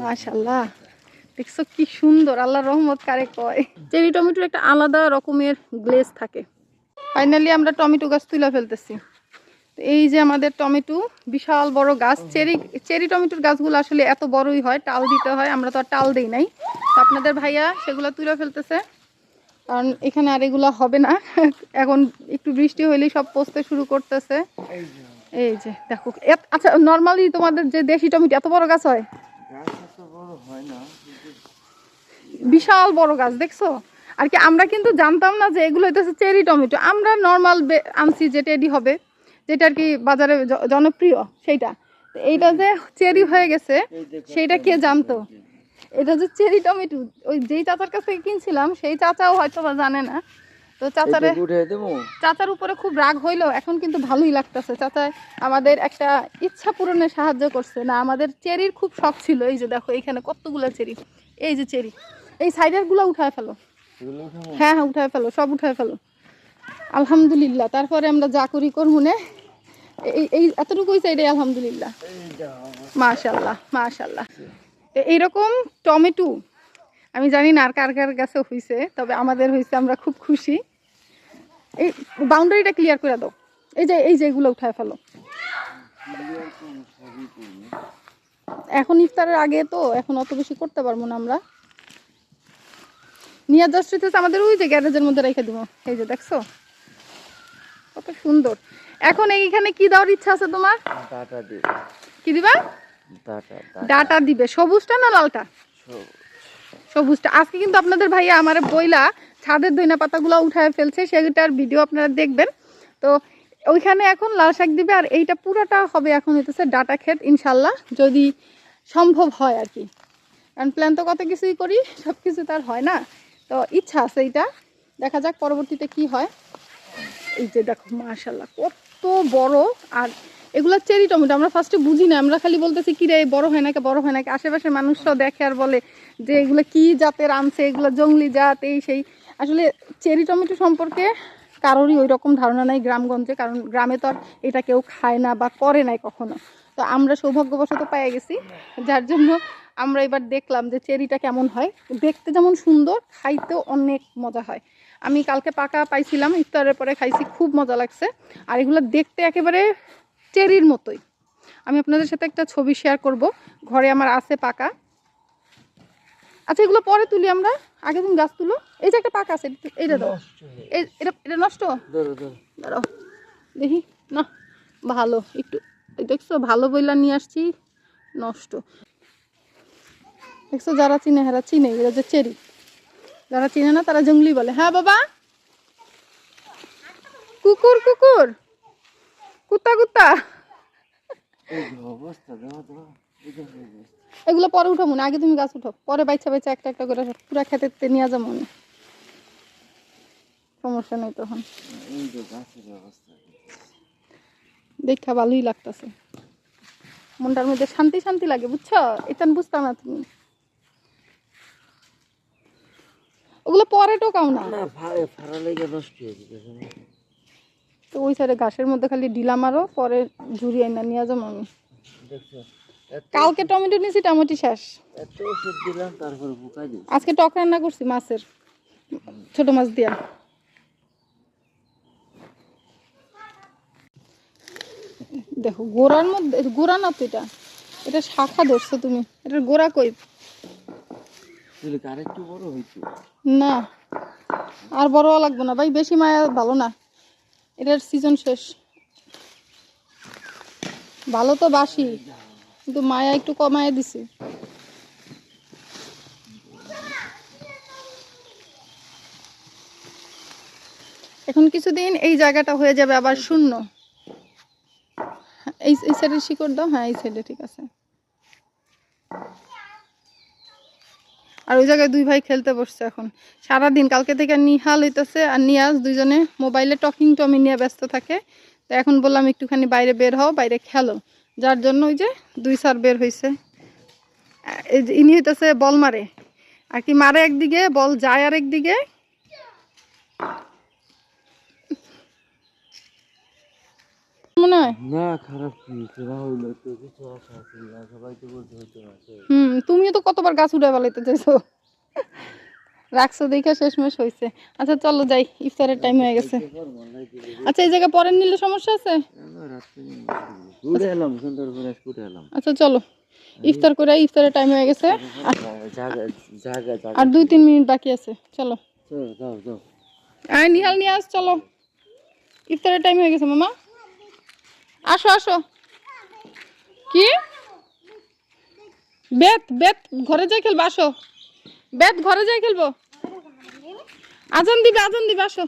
মাশাল্লাহ দেখছ কি সুন্দর আল্লাহ রহমত কারে কয়। চেরি টমেটোর একটা আলাদা রকমের গ্লেজ থাকে। ফাইনালি আমরা টমেটো গাছ তুলে ফেলতেছি। এই যে আমাদের টমেটো বিশাল বড় গাছ। চেরি চেরি টমেটোর গাছগুলো আসলে এত বড়ই হয় টাল দিতে হয় আমরা তো আর টাল দিই নাই। আপনাদের ভাইয়া সেগুলো তুলে ফেলতেছে। কারণ এখানে আর এগুলো হবে না। এখন একটু বৃষ্টি হইলেই সব পচতে শুরু করতেছে। এই যে দেখো। আচ্ছা নর্মালি তোমাদের যে দেশি টমেটো এত বড় গাছ হয়? হয় না। বিশাল বড় গাছ দেখছ? আর কি আমরা কিন্তু জানতাম না যে এগুলো হইতেছে চেরি টমেটো। আমরা নর্মাল আনছি যে টেডি হবে যেটা আর কি বাজারে জনপ্রিয় সেইটা। এইটা যে চেরি হয়ে গেছে সেইটা কে জানতো? এটা যে চেরি টমেটো ওই যেই চাচার কাছ থেকে কিনছিলাম সেই চাচাও হয়তো বা জানে না। তো চাচারে চাচার উপরে খুব রাগ হইল এখন কিন্তু ভালোই লাগতেছে। চাচা আমাদের একটা ইচ্ছা পূরণে সাহায্য করছে। না আমাদের চেরির খুব শখ ছিল। এই যে দেখো এখানে কতগুলো চেরি। এই যে চেরি। এই সাইডেরগুলো উঠায় ফেলো। হ্যাঁ হ্যাঁ উঠায় ফেলো সব উঠায় ফেলো। আলহামদুলিল্লাহ তারপরে আমরা যা করি করমুনে এই এই এতটুকুই সাইডে আলহামদুলিল্লাহ। মাশাল্লাহ মাশাল্লাহ তো এইরকম টমেটো আমি জানি না আর কার কার কাছে হয়েছে তবে আমাদের হয়েছে আমরা খুব খুশি। এই বাউন্ডারিটা ক্লিয়ার করে দাও। এই যে এই যে এগুলো উঠায় ফেলো। এখন ইফতারের আগে তো এখন অত বেশি করতে পারব না আমরা। নিয়ে জাস্ট হইতেছে আমাদের ওই যে গ্যারেজের মধ্যে রেখে দিব। এই যে দেখছ? কত সুন্দর। এখন এইখানে কি দেওয়ার ইচ্ছা আছে তোমার? কি দিবা? ডাটা দিবে। সবুজটা না লালটা? সবুজটা। আজকে কিন্তু আপনাদের ভাইয়া আমার বইলা ছাদের দইনা পাতাগুলো উঠায় ফেলছে, সেটার ভিডিও আপনারা দেখবেন। তো ওইখানে এখন লাল শাক দিবে, আর এইটা পুরোটা হবে এখন হইতেছে ডাটা ক্ষেত, ইনশাল্লাহ, যদি সম্ভব হয় আর কি। কারণ প্ল্যান তো কত কিছুই করি সব কিছু তার হয় না। তো ইচ্ছা আছে এইটা, দেখা যাক পরবর্তীতে কি হয়। এই যে দেখো, মাশাল্লাহ, কত বড়, আর এগুলো চেরি টমেটো, আমরা ফার্স্টে বুঝি না, আমরা খালি বলতেছি কি রে বড় হয় নাকি, বড় হয় নাকি? আশেপাশের মানুষরাও দেখে আর বলে যে এগুলো কি জাতের আনছে, এগুলো জঙ্গলি জাত, এই সেই। আসলে চেরি টমেটো সম্পর্কে কারোরই ওই রকম ধারণা নাই গ্রামগঞ্জে, কারণ গ্রামে তো আর এটা কেউ খায় না বা করে নাই কখনো। তো আমরা সৌভাগ্যবশত পেয়ে গেছি, যার জন্য আমরা এবার দেখলাম যে চেরিটা কেমন হয়। দেখতে যেমন সুন্দর, খাইতেও অনেক মজা হয়। আমি কালকে পাকা পাইছিলাম, ইফতারের পরে খাইছি, খুব মজা লাগছে। আর এগুলো দেখতে একেবারে চেরির মতোই। আমি আপনাদের সাথে একটা ছবি শেয়ার করব, ঘরে আমার আছে পাকা। আচ্ছা এগুলো পরে তুলি আমরা। আগে তুমি গাছ তুলো। এই যে একটা পাকা আছে এটা- এইটা দাও। এটা এটা নষ্ট? দাঁড়াও। দেখি। না ভালো। একটু দেখছ ভালো বইলা নিয়ে আসছি। নষ্ট। দেখছ যারা চিনে হেরা চিনে এরা যে চেরি। যারা চিনে না তারা জঙ্গলি বলে। হ্যাঁ বাবা? কুকুর কুকুর! কুত্তা কুত্তা! অবস্থা। এগুলো পরে উঠাবো না আগে তুমি গাছ উঠো পরে বাইচা বাইচা একটা একটা করে পুরা খেতে নিয়ে যাব না সমস্যা নেই তখন। দেখা ভালোই লাগতেছে। মনটার মধ্যে শান্তি শান্তি লাগে বুঝছ? এটা বুঝতাম না তুমি। ওগুলো পরে টোকাও না। তো ওই সাইডে ঘাসের মধ্যে খালি ডিলা মারো পরে ঝুড়ি আইনা নিয়ে যাব আমি কালকে টমেটো নিয়েছি টমেটো শেষ। এত ওষুধ দিলাম তারপরে বুকা দিই আজকে টক রান্না করছি মাছের। ছোট মাছ দিয়া। দেখো গোড়ার মধ্যে গোড়া না তো এটা? এটা শাখা ধরছো তুমি। এটার গোড়া কই? আরেকটু বড় হইতো? না আর বড় লাগবে না। ভাই বেশি মায়া ভালো না। এটার সিজন শেষ। ভালো তো বাসি। কিন্তু মায়া একটু কমায় দিছে। এখন কিছুদিন এই জায়গাটা হয়ে যাবে আবার শূন্য। এই এই সাইডে শিকড় দাও হ্যাঁ এই সাইডে ঠিক আছে। আর ওই জায়গায় দুই ভাই খেলতে বসছে এখন। সারাদিন কালকে থেকে নিহাল হইতেছে আর নিয়াজ দুইজনে মোবাইলে টকিং টমি নিয়ে ব্যস্ত থাকে। তো এখন বললাম একটুখানি বাইরে বের হও, বাইরে খেলো। যার জন্য ওই যে দুই সার বের হয়েছে এই যে ইনি হইতেছে বল মারে। আর কি মারে একদিকে বল যায় আর একদিকে। মনে হয়? না খারাপ কি? সেরা হইল তো কিছু আশা না সবাই তো বলতে হইতে আছে হুম তুমিও তো কতবার গাছ বেলাইতে চাইছো। রাখছো দেখে শেষমেশ হয়েছে আচ্ছা চলো যাই ইফতারের টাইম হয়ে গেছে। আচ্ছা এই জায়গায় পরে নিলে সমস্যা আছে? এলাম সুন্দর করে ঘুরে এলাম। আচ্ছা চলো। ইফতার করে ইফতারের টাইম হয়ে গেছে। আর- জায়গা জায়গা জায়গা। আর দুই তিন মিনিট বাকি আছে। চলো। আয় নিহাল নিয়ে আস চলো। ইফতারের টাইম হয়ে গেছে মামা। আসো আসো। কি? বেত বেত ঘরে যাই খেলব আসো। বেত ঘরে যাই খেলব। আজান দিবে আজান দিবে আসো।